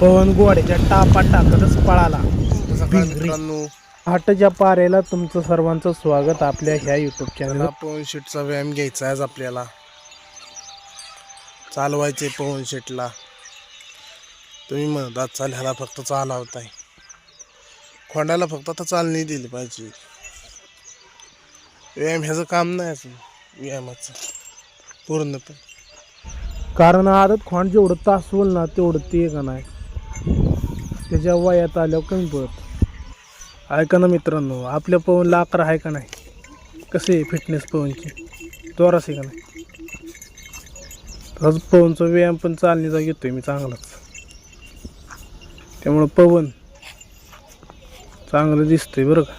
पवन गोड्याच्या टापा टाकतच पळाला. मित्रांनो. हाटच्या पाऱ्याला तुमचं सर्वांचं स्वागत आपल्या ह्या युट्यूब चॅनल पवन शेटचा व्यायाम घ्यायचा आज आपल्याला. चालवायचे पवन शेटला. तुम्ही म्हणतात चाल ह्याला फक्त चालवताय. खोंडाला फक्त आता चालणी दिली पाहिजे. व्यायाम ह्याचं काम नाही अजून व्यायामाचं. पूर्णपणे. कारण आदत खोंड जेवढं तासवल ना तेवढं ते का नाही? त्याच्या वयात आल्यावर कमी पडत. ऐका ना मित्रांनो आपल्या पवनला अकरा आहे का नाही? कसे आहे फिटनेस पवनची? जोरास आहे का नाही? तसंच पवनचा व्यायाम पण चालणीचा घेतोय मी चांगलाच. त्यामुळं पवन चांगलं दिसतंय बरं का?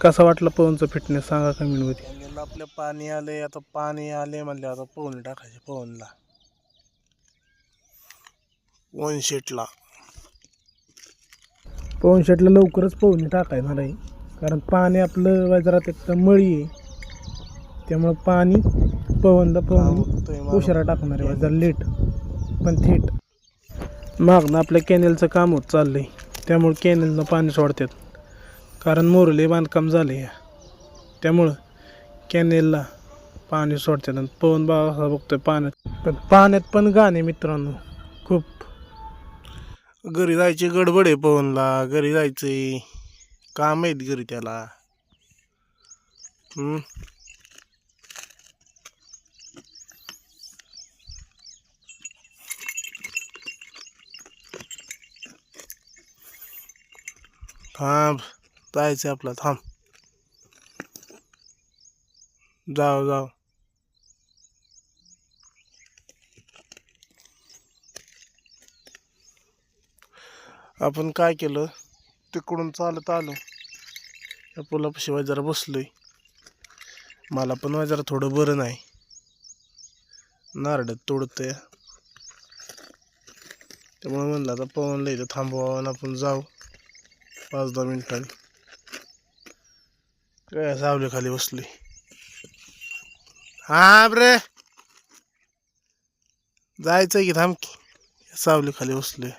कसा वाटला पवनचा फिटनेस सांगा कमेंटमध्ये आपलं पाणी आले आता पाणी आले म्हणले आता पवन टाकायचे पवनला. पवन शेटला पवन शेटला लवकरच पोहणी टाकायचं नाही. कारण पाणी आपलं बाजारात एक तर मळी आहे. त्यामुळं पाणी पवनला पवन उशिरा टाकणार आहे जरा लेट. पण थेट. मागणं आपल्या कॅनेलचं काम होत चाललंय. त्यामुळं कॅनेलनं पाणी सोडतात कारण मोरले बांधकाम झाले त्यामुळं कॅनेलला पाणी सोडतात आणि पवन बाबा असा बघतोय पाण्यात. पण पाण्यात पण गाणे मित्रांनो. घरी जायचे गडबड आहे पवनला घरी जायचे काम आहेत घरी त्याला. थांब जायचं आपला थांब. जाऊ जाऊ. आपण काय केलं? तिकडून चालत आलो. या पुलापाशिवाय जरा बसलोय. मला पण जरा थोडं बरं नाही. नारड तोडतंय. त्यामुळे म्हणलं आता पवनला इथं थांबवावं आणि आपण जाऊ. पाच दहा मिनिटांनी. काय सावली खाली बसली हा रे. जायचं की थांब की. सावली खाली बसलोय.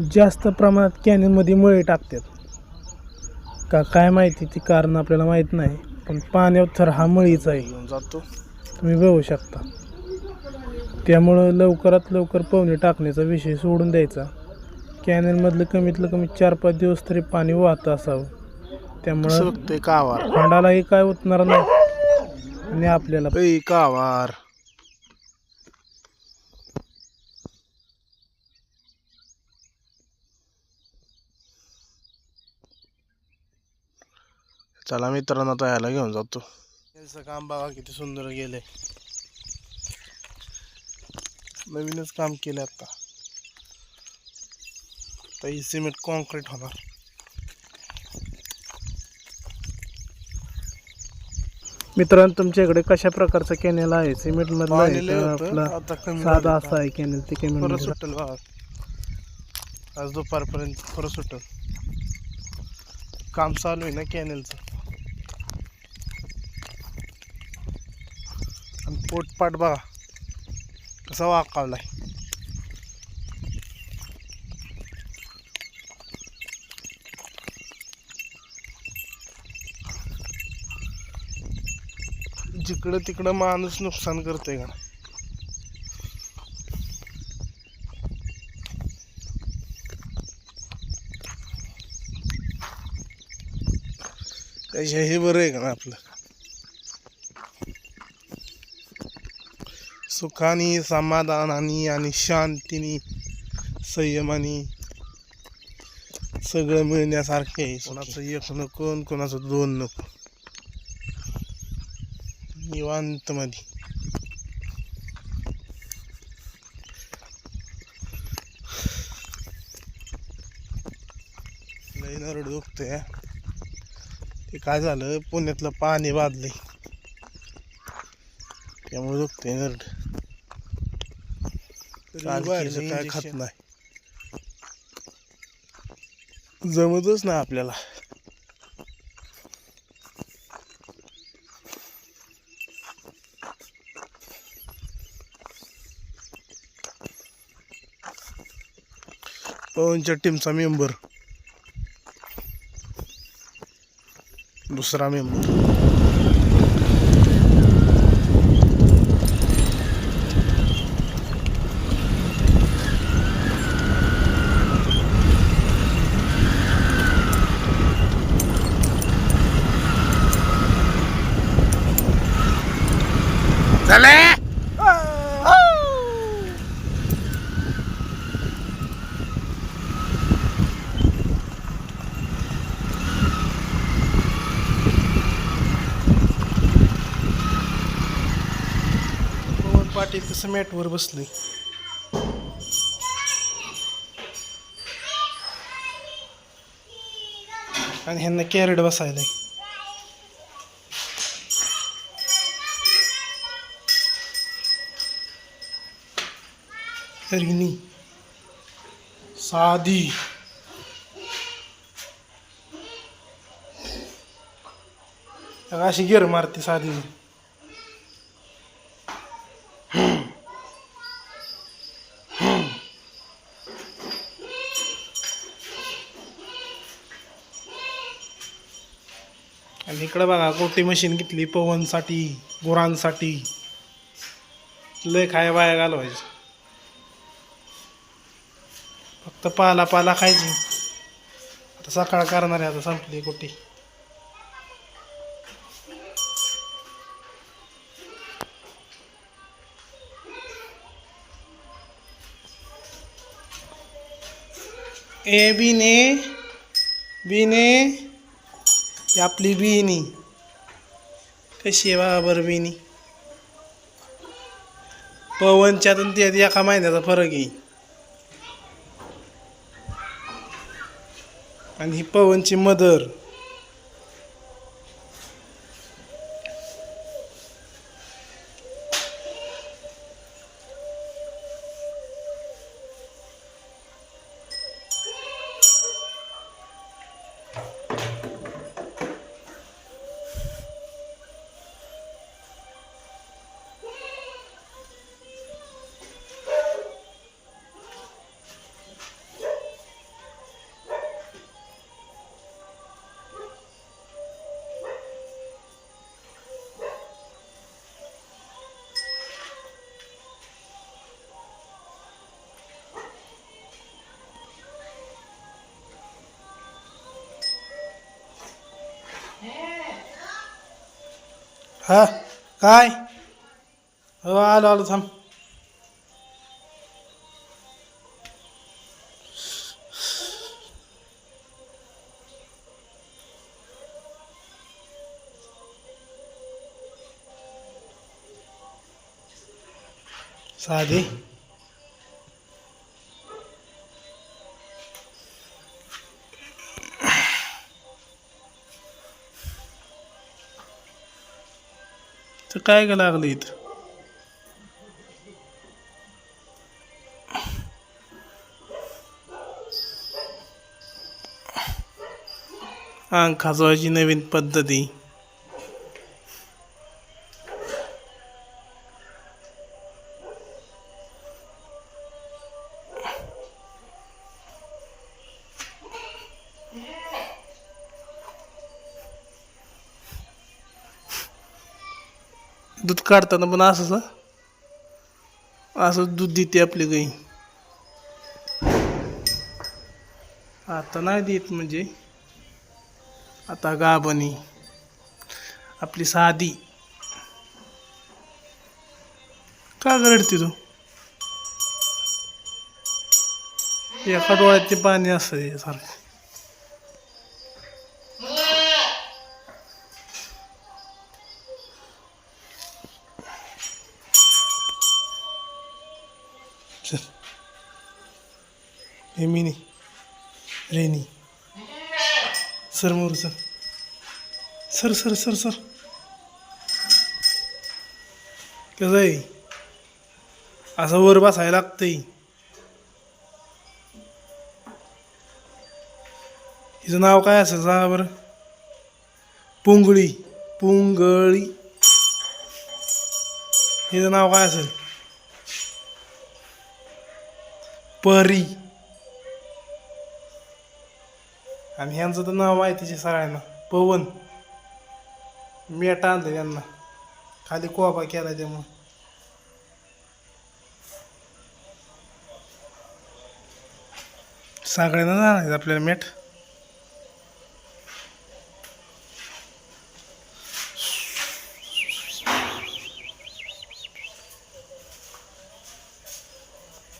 जास्त प्रमाणात कॅनलमध्ये मळे टाकतात. का काय माहिती ती कारण आपल्याला माहीत नाही पण पाण्यावर तर हा मळीचा आहे. घेऊन जातो. तुम्ही बघू शकता. त्यामुळं लवकरात लवकर पवनी टाकण्याचा विषय सोडून द्यायचा. कॅनलमधलं कमीतलं कमी चार पाच दिवस तरी पाणी वाहतं असावं. त्यामुळं कावार? खांडालाही काय उतणार नाही. आणि आपल्याला कावार. चला मित्रांनो आता ह्याला घेऊन जातो. याचं काम बघा किती सुंदर गेलंय. नवीनच काम केलं आता. आता ही सिमेंट कॉन्क्रीट होणार. मित्रांनो तुमच्याकडे कशा प्रकारचा कॅनेल आहे? पाणी लय होतं, आपला आता कमी साधा असा आहे कॅनेल ते परत कॅनेल सुटेल बघा. आज दुपारपर्यंत परत सुटेल. काम चालू आहे ना कॅनेलचं आणि पोटपाट बघा. कसा आहे जिकडं तिकडं माणूस नुकसान करतोय का? त्याच्या हे बरं आहे का ना आपलं? सुखानी समाधानाने आणि शांतीने संयमाने सगळं मिळण्यासारखे आहे. कोणाचं एक नको आणि कोणाचं दोन नको. निवांत मध्ये लई नरड दुखतंय ते काय झालं? पुण्यातलं पाणी बादलंय त्यामुळे दुखतंय नरड. खात नाही. जमतच नाही आपल्याला. पवनच्या टीमचा मेंबर दुसरा मेंबर झाले? पवन पाटील तसं मॅटवर बसले. आणि ह्यांना कॅरेट बसायला रिनी साधी. अशी गिर मारते साधी. आणि इकडं बघा कोटी मशीन घेतली पवनसाठी गुरांसाठी. लय खाय वाया घालवायचं फक्त पाला पाला खायची. आता सकाळ करणार आहे आता संपली कुठे ए बिने बिने आपली बिनी. कशी आहे बाबर बरं बिनी? पवनच्या त्यात एका महिन्याचा फरक येईल आणि ही पवनची मदर. हा? काय? हो आलो आलो थांब. साधी. काय का लागलं इथं? अंग खाजवायची नवीन पद्धती. दूध काढताना पण असंच असं दूध देते आपली गाई. आता नाही देत म्हणजे. आता गाभणी. आपली साधी. का गरडते तू? एका डोळ्यात ते पाणी असतं सारखं हे mini rainy. Sir more sir. Sir sir sir sir. कसं आहे? असं वर बसायला लागतंय. हिचं नाव काय असेल सांगा बरं? पुंगळी पुंगळी. हिचं नाव काय असेल? परी. आणि ह्यांचं तर नाव माहितीचे सगळ्यांना पवन. मेट आणलं त्यांना खाली कोबा केला त्यामुळं. सगळ्यांना आणायचं आपल्याला मेट.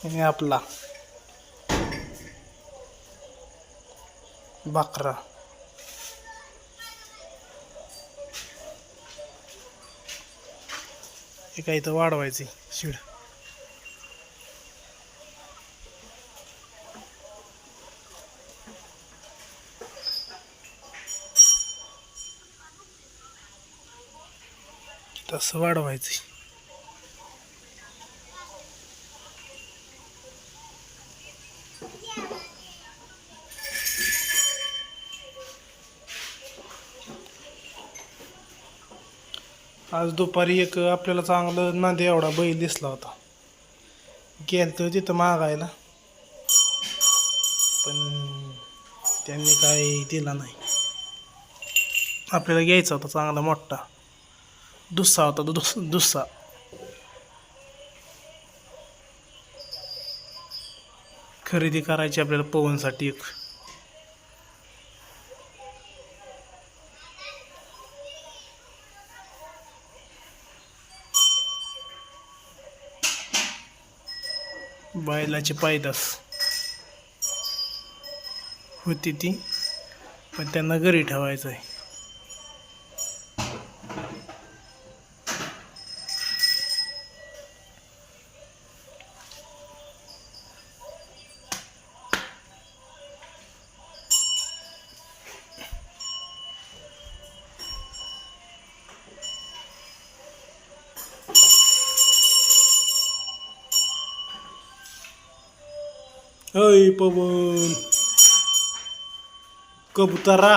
आणि आपला. बकरा. हे इथं वाढवायची शिड. तसं वाढवायची आज दुपारी एक आपल्याला चांगलं नांदे एवढा बैल दिसला होता. गेलं तिथं मागायला. पण त्यांनी काही दिला नाही. आपल्याला घ्यायचा होता चांगला मोठा. दुस्सा होता दुस दुस्सा. खरेदी करायची आपल्याला पवनसाठी एक. बैलाची पायदास होती ती. पण त्यांना घरी ठेवायचं आहे अय पवन. कबुतरा.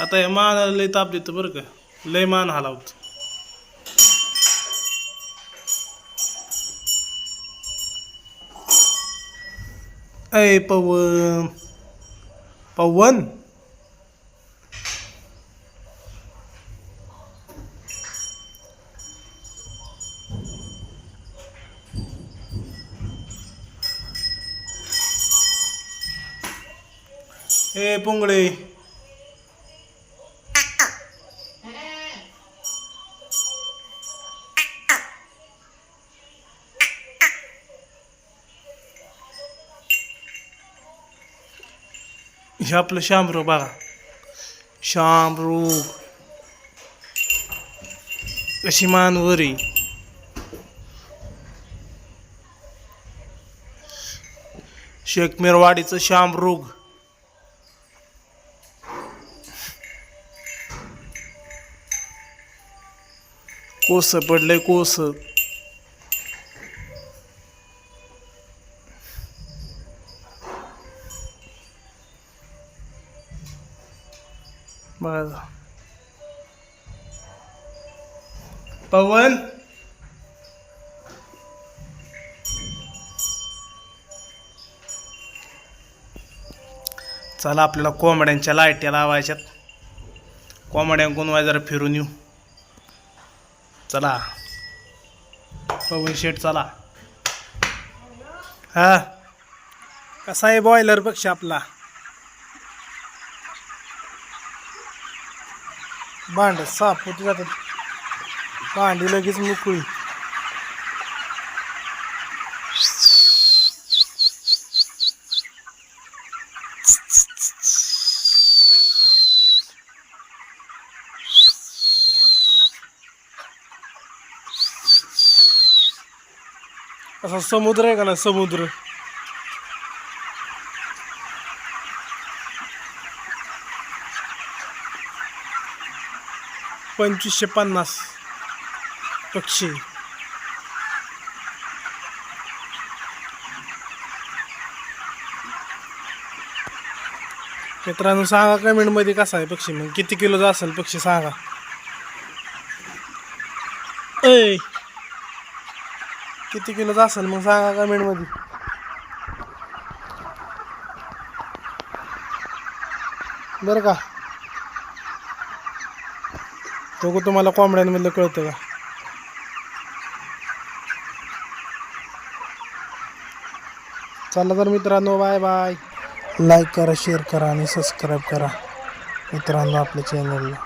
आता हे मानाला लय ताप देतं बरं का. लय मान हलावत. अय पवन. पवन? ए हे आपलं शामरू बघा. शामरू. कशी मानवरी. शेखमेरवाडीचं शामरुग. कोस पडलंय कोस. बघा पवन. चला आपल्याला कोंबड्यांच्या लाईट्या लावायच्यात. कोंबड्यांकून वाय जरा फिरून येऊ. चला. पवन शेट चला. हा? कसा आहे बॉयलर पक्ष आपला भांड साफ होती जातात. भांडी लगेच मोकळी. असा समुद्र आहे का ना समुद्र. पंचवीसशे पन्नास पक्षी. मित्रांनो सांगा कमेंटमध्ये कसा आहे पक्षी? मग किती किलोचा असेल पक्षी सांगा. ऐ किती किलोचं असेल मग सांगा कमेंटमध्ये बरं का? बघू तुम्हाला कोंबड्यांमधलं कळतं का? चला तर मित्रांनो बाय बाय लाईक करा शेअर करा आणि सबस्क्राईब करा मित्रांनो आपल्या चॅनलला